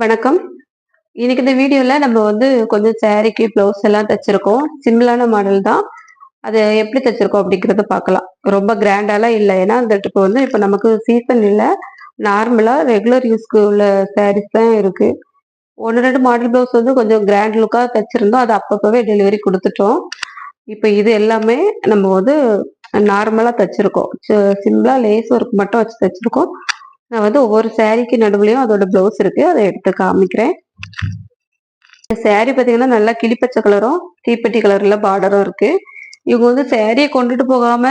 வணக்கம். இன்னைக்கு இந்த வீடியோல நம்ம வந்து கொஞ்சம் சேரீக்கு ப்ளவுஸ் எல்லாம் தைச்சிருக்கோம். சிம்பிளான மாடல் தான். அதை எப்படி தைச்சிருக்கோம் அப்படிங்கிறத பார்க்கலாம். ரொம்ப கிராண்டாலாம் இல்லை. ஏன்னா அந்த இப்போ வந்து இப்போ நமக்கு சீசன் இல்லை. நார்மலா ரெகுலர் யூஸ்க்கு உள்ள சாரீஸ் தான் இருக்கு. ஒன்று ரெண்டு மாடல் ப்ளவுஸ் வந்து கொஞ்சம் கிராண்ட் லுக்காக தைச்சிருந்தோம். அது அப்பப்பவே டெலிவரி கொடுத்துட்டோம். இப்போ இது எல்லாமே நம்ம வந்து நார்மலாக தைச்சிருக்கோம். சிம்பிளாக லேஸ் ஒர்க் மட்டும் வச்சு தைச்சிருக்கோம். நான் வந்து ஒவ்வொரு சாரீக்கு நடுவுலையும் அதோட ப்ளவுஸ் இருக்கு. அதை எடுத்து காமிக்கிறேன். இந்த சாரீ பார்த்தீங்கன்னா நல்லா கிளிப்பச்சை கலரும் தீப்பெட்டி கலர்ல பார்டரும் இருக்கு. இவங்க வந்து சாரியை கொண்டுட்டு போகாம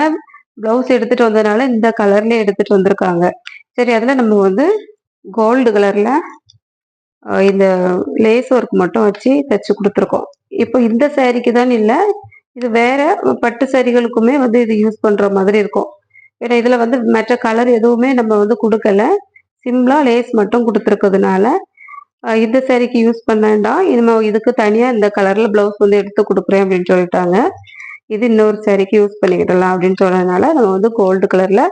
ப்ளவுஸ் எடுத்துட்டு வந்ததுனால இந்த கலர்ல எடுத்துட்டு வந்திருக்காங்க. சரி அதில் நம்ம வந்து கோல்டு கலரில் இந்த லேஸ் ஒர்க் மட்டும் வச்சு தைச்சு கொடுத்துருக்கோம். இப்போ இந்த சாரீக்கு தான் இல்லை இது வேற பட்டு சாரிகளுக்குமே வந்து இது யூஸ் பண்ணுற மாதிரி இருக்கும். ஏன்னா இதுல வந்து மற்ற கலர் எதுவுமே நம்ம வந்து கொடுக்கல. சிம்பிளா லேஸ் மட்டும் கொடுத்துருக்கிறதுனால இந்த சேரீக்கு யூஸ் பண்ணேன்டா இனிமே இதுக்கு தனியா இந்த கலர்ல பிளவுஸ் வந்து எடுத்து கொடுக்குறேன் அப்படின்னு சொல்லிட்டாங்க. இது இன்னொரு சேரீக்கு யூஸ் பண்ணிக்கிடலாம் அப்படின்னு சொன்னதுனால நம்ம வந்து கோல்டு கலர்ல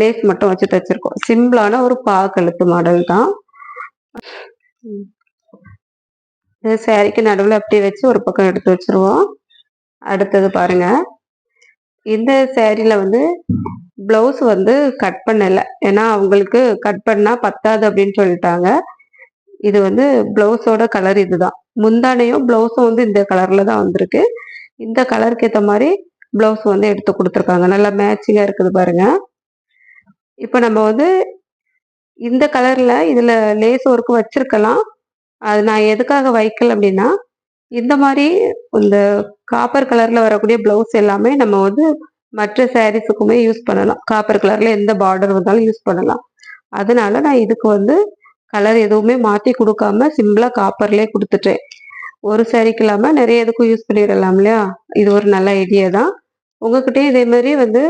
லேஸ் மட்டும் வச்சு தைச்சிருக்கோம். சிம்பிளான ஒரு பா கழுத்து மாடல் தான். இந்த சேரீக்கு நடுவில் அப்படியே வச்சு ஒரு பக்கம் எடுத்து வச்சிருவோம். அடுத்தது பாருங்க. இந்த சேரீல வந்து பிளவுஸ் வந்து கட் பண்ணலை. ஏன்னா அவங்களுக்கு கட் பண்ணால் பத்தாது அப்படின்னு சொல்லிட்டாங்க. இது வந்து பிளவுஸோட கலர் இதுதான். முந்தானையும் பிளவுஸும் வந்து இந்த கலரில் தான் வந்திருக்கு. இந்த கலருக்கு ஏற்ற மாதிரி பிளவுஸ் வந்து எடுத்து கொடுத்துருக்காங்க. நல்லா மேட்சிங்காக இருக்குது பாருங்க. இப்போ நம்ம வந்து இந்த கலரில் இதில் லேஸ் ஒர்க் வச்சுருக்கலாம். அது நான் எதுக்காக வைக்கல அப்படின்னா இந்த மாதிரி இந்த காப்பர் கலர்ல வரக்கூடிய பிளவுஸ் எல்லாமே நம்ம வந்து மற்ற சாரீஸுக்குமே யூஸ் பண்ணலாம். காப்பர் கலர்ல எந்த பார்டர் வந்தாலும் யூஸ் பண்ணலாம். அதனால நான் இதுக்கு வந்து கலர் எதுவுமே மாற்றி கொடுக்காம சிம்பிளா காப்பர்லேயே கொடுத்துட்டேன். ஒரு சாரிக்கு இல்லாமல் நிறைய இதுக்கும் யூஸ் பண்ணிடலாம் இல்லையா? இது ஒரு நல்ல ஐடியா தான். உங்ககிட்டயும் இதே மாதிரி வந்து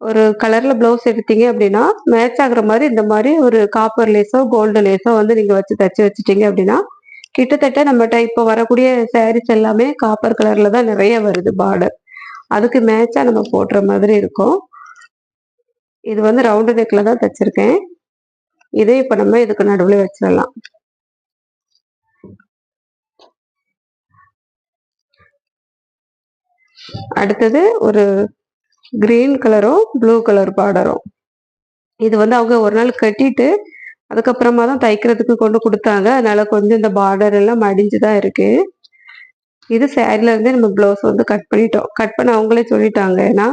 ஒரு கலர்ல பிளவுஸ் எடுத்தீங்க அப்படின்னா மேட்ச் ஆகுற மாதிரி இந்த மாதிரி ஒரு காப்பர் லேஸோ கோல்டு லேஸோ வந்து நீங்க வச்சு தச்சு வச்சுட்டீங்க அப்படின்னா கிட்டத்தட்ட நம்மகிட்ட இப்போ வரக்கூடிய சாரீஸ் எல்லாமே காப்பர் கலர்ல தான் நிறைய வருது பார்டர் அதுக்கு மேட்சா நம்ம போடுற மாதிரி இருக்கும். இது வந்து ரவுண்டு நெக்ல தான் தைச்சிருக்கேன். இதே இப்போ நம்ம இதுக்கு நடுவில் வச்சிடலாம். அடுத்தது ஒரு கிரீன் கலரும் ப்ளூ கலர் பார்டரும் இது வந்து அவங்க ஒரு நாள் கட்டிட்டு அதுக்கப்புறமா தான் தைக்கிறதுக்கு கொண்டு கொடுத்தாங்க. அதனால கொஞ்சம் இந்த பார்டர் எல்லாம் மடிஞ்சு தான் இருக்கு. இது சேரீல இருந்தே நம்ம ப்ளவுஸ் வந்து கட் பண்ணிட்டோம். கட் பண்ண அவங்களே சொல்லிட்டாங்க. ஏன்னா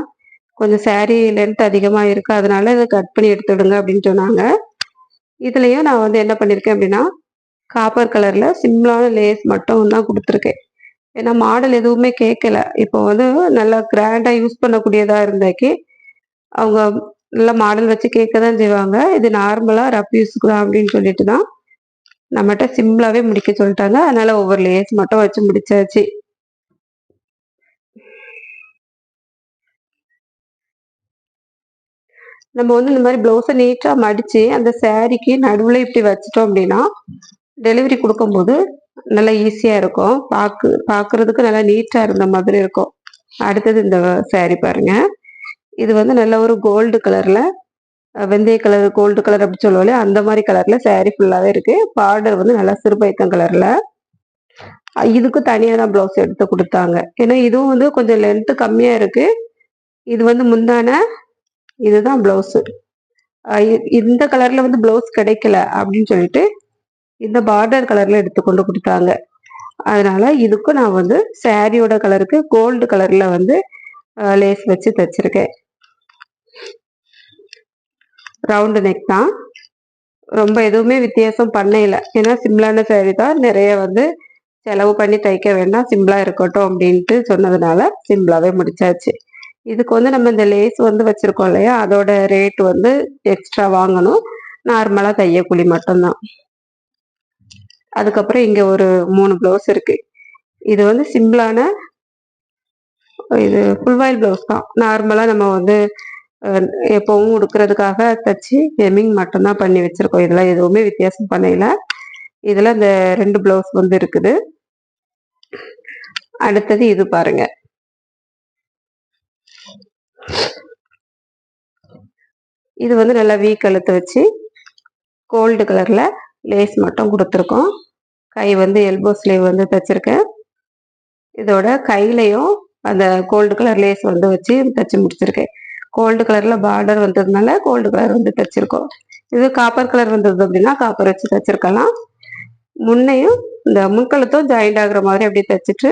கொஞ்சம் சேரீ லென்த் அதிகமாக இருக்கு. அதனால இதை கட் பண்ணி எடுத்துடுங்க அப்படின்னு சொன்னாங்க. இதுலயும் நான் வந்து என்ன பண்ணியிருக்கேன் அப்படின்னா காப்பர் கலர்ல சிம்பிளான லேஸ் மட்டும் தான் கொடுத்துருக்கேன். ஏன்னா மாடல் எதுவுமே கேட்கல. இப்போ வந்து நல்லா கிராண்டா யூஸ் பண்ணக்கூடியதா இருந்தாக்கி அவங்க நல்லா மாடல் வச்சு கேட்க தான் செய்வாங்க. இது நார்மலாக ரப் யூஸுக்கு தான் அப்படின்னு சொல்லிட்டு தான் நம்மகிட்ட சிம்பிளாகவே முடிக்க சொல்லிட்டாங்க. அதனால் ஒவ்வொரு லேயர்ஸ் மட்டும் வச்சு முடிச்சாச்சு. நம்ம வந்து இந்த மாதிரி ப்ளவுஸை நீட்டாக மடித்து அந்த சேரீக்கு நடுவில் இப்படி வச்சிட்டோம் அப்படின்னா டெலிவரி கொடுக்கும்போது நல்லா ஈஸியாக இருக்கும். பார்க்கு பார்க்குறதுக்கு நல்லா நீட்டாக இருந்த மாதிரி இருக்கும். அடுத்தது இந்த சேரீ பாருங்கள் இது வந்து நல்ல ஒரு கோல்டு கலரில் வெந்தய கலர் கோல்டு கலர் அப்படி சொல்லுவோம்ல அந்த மாதிரி கலரில் சாரி ஃபுல்லாகவே இருக்குது பார்டர் வந்து நல்லா சிறுபைத்தம் கலரில் இதுக்கு தனியாக தான் ப்ளவுஸ் எடுத்து கொடுத்தாங்க. ஏன்னா இதுவும் வந்து கொஞ்சம் லென்த்து கம்மியாக இருக்குது இது வந்து முந்தான இதுதான் ப்ளவுஸு இந்த கலரில் வந்து ப்ளவுஸ் கிடைக்கல அப்படின்னு சொல்லிட்டு இந்த பார்டர் கலரில் எடுத்து கொண்டு கொடுத்தாங்க. அதனால் இதுக்கும் நான் வந்து சாரியோட கலருக்கு கோல்டு கலரில் வந்து லேஸ் வச்சு தைச்சிருக்கேன். ரவுண்டு நெக் தான். ரொம்ப எதுவுமே வித்தியாசம் பண்ணல ஏன்னா சிம்பிளான சேரீ தான் நிறைய வந்து செலவு பண்ணி தைக்க வேண்டாம். சிம்பிளாக இருக்கட்டும் அப்படின்ட்டு சொன்னதுனால சிம்பிளாகவே முடிச்சாச்சு. இதுக்கு வந்து நம்ம இந்த லேஸ் வந்து வச்சுருக்கோம் இல்லையா? அதோட ரேட் வந்து எக்ஸ்ட்ரா வாங்கணும். நார்மலாக தையக்கூலி மட்டும்தான். அதுக்கப்புறம் இங்கே ஒரு மூணு ப்ளவுஸ் இருக்குது இது வந்து சிம்பிளான இது ஃபுல்வாயில் ப்ளவுஸ் தான். நார்மலாக நம்ம வந்து எப்பவும் உடுக்கிறதுக்காக தச்சு ஹெமிங் மட்டும்தான் பண்ணி வச்சுருக்கோம். இதெல்லாம் எதுவுமே வித்தியாசம் பண்ணல. இதில் இந்த ரெண்டு ப்ளவுஸ் வந்து இருக்குது. அடுத்தது இது பாருங்க. இது வந்து நல்லா வீ கழுத்து வச்சு கோல்டு கலரில் லேஸ் மட்டும் கொடுத்துருக்கோம். கை வந்து எல்போ ஸ்லீவ் வந்து தைச்சிருக்கேன். இதோட கையிலையும் அந்த கோல்டு கலர் லேஸ் வந்து வச்சு தைச்சி முடிச்சிருக்கேன். கோல்டு கலர்ல பார்டர் வந்ததுனால கோல்டு கலர் வந்து தைச்சிருக்கோம். இது காப்பர் கலர் வந்தது அப்படின்னா காப்பர் வச்சு தைச்சிருக்கலாம். முன்னையும் இந்த முன்கழுத்தும் ஜாயிண்ட் ஆகுற மாதிரி அப்படியே தைச்சிட்டு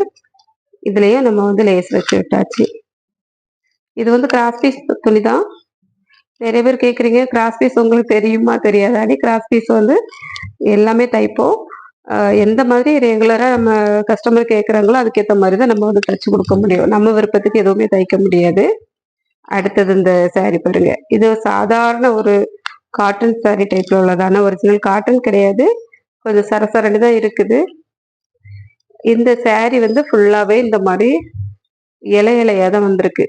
இதுலயும் நம்ம வந்து லேஸ் வச்சு விட்டாச்சு. இது வந்து கிராஸ் பீஸ் துணி தான் நிறைய பேர் கேட்குறீங்க கிராஸ் பீஸ் உங்களுக்கு தெரியுமா தெரியாதாடி? கிராஸ் பீஸ் வந்து எல்லாமே தைப்போம். எந்த மாதிரி ரெகுலராக நம்ம கஸ்டமர் கேட்குறாங்களோ அதுக்கேற்ற மாதிரி தான் நம்ம வந்து தைச்சு கொடுக்க முடியும். நம்ம விருப்பத்துக்கு எதுவுமே தைக்க முடியாது. அடுத்தது இந்த சாரி பாருங்க. இது சாதாரண ஒரு காட்டன் சாரி டைப்ல உள்ளதான ஒரிஜினல் காட்டன் கிடையாது. கொஞ்சம் சரசரண்டு தான் இருக்குது. இந்த சாரி வந்து ஃபுல்லாவே இந்த மாதிரி இலை இலையா தான் வந்திருக்கு.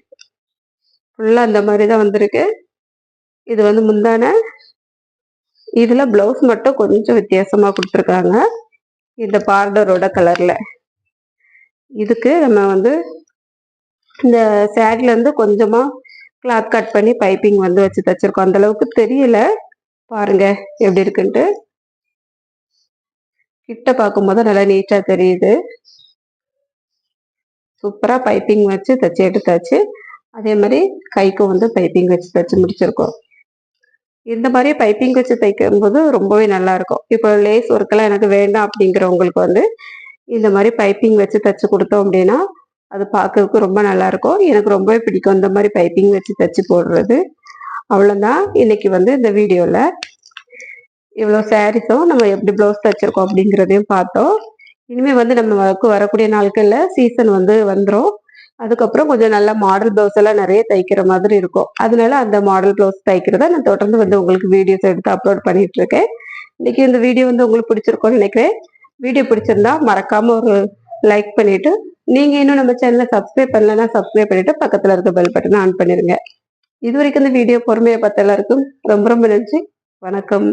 ஃபுல்லா இந்த மாதிரி தான் வந்திருக்கு. இது வந்து முந்தான. இதுல பிளவுஸ் மட்டும் கொஞ்சம் வித்தியாசமா கொடுத்துருக்காங்க. இந்த பார்டரோட கலர்ல இதுக்கு நம்ம வந்து இந்த சேரீல இருந்து கொஞ்சமா கிளாத் கட் பண்ணி பைப்பிங் வந்து வச்சு தச்சிருக்கோம். அந்த அளவுக்கு தெரியல. பாருங்க எப்படி இருக்குன்ட்டு. கிட்ட பார்க்கும்போது நல்லா நீட்டாக தெரியுது. சூப்பராக பைப்பிங் வச்சு தச்சு எடுத்தாச்சு அதே மாதிரி கைக்கும் வந்து பைப்பிங் வச்சு தச்சு முடிச்சிருக்கோம். இந்த மாதிரி பைப்பிங் வச்சு தைக்கும் போது ரொம்பவே நல்லா இருக்கும். இப்போ லேஸ் ஒர்க்கெல்லாம் எனக்கு வேண்டாம் அப்படிங்கிறவங்களுக்கு வந்து இந்த மாதிரி பைப்பிங் வச்சு தச்சு கொடுத்தோம் அப்படின்னா அது பார்க்கறதுக்கு ரொம்ப நல்லாயிருக்கும் எனக்கு ரொம்பவே பிடிக்கும் இந்த மாதிரி பைப்பிங் வச்சு தச்சு போடுறது. அவ்வளோதான் இன்னைக்கு வந்து இந்த வீடியோவில் இவ்வளோ சாரீஸும் நம்ம எப்படி ப்ளவுஸ் தச்சிருக்கோம் அப்படிங்கிறதையும் பார்த்தோம். இனிமேல் வந்து நம்ம வரக்கூடிய நாட்களில் சீசன் வந்து வந்துடும் அதுக்கப்புறம் கொஞ்சம் நல்ல மாடல் ப்ளவுஸ் எல்லாம் நிறைய தைக்கிற மாதிரி இருக்கும். அதனால அந்த மாடல் ப்ளவுஸ் தைக்கிறத நான் தொடர்ந்து வந்து உங்களுக்கு வீடியோஸ் எடுத்து அப்லோட் பண்ணிட்டு இருக்கேன் இன்னைக்கு இந்த வீடியோ வந்து உங்களுக்கு பிடிச்சிருக்கும்னு நினைக்கிறேன். வீடியோ பிடிச்சிருந்தா மறக்காம ஒரு லைக் பண்ணிட்டு நீங்க இன்னும் நம்ம சேனலை சப்ஸ்கிரைப் பண்ணலன்னா சப்ஸ்கிரைப் பண்ணிட்டு பக்கத்துல இருக்க பெல் பட்டனை ஆன் பண்ணிருங்க. இது வரைக்கும் இந்த வீடியோ பொறுமையை பார்த்த எல்லாருக்கும் ரொம்ப ரொம்ப நன்றி. வணக்கம்.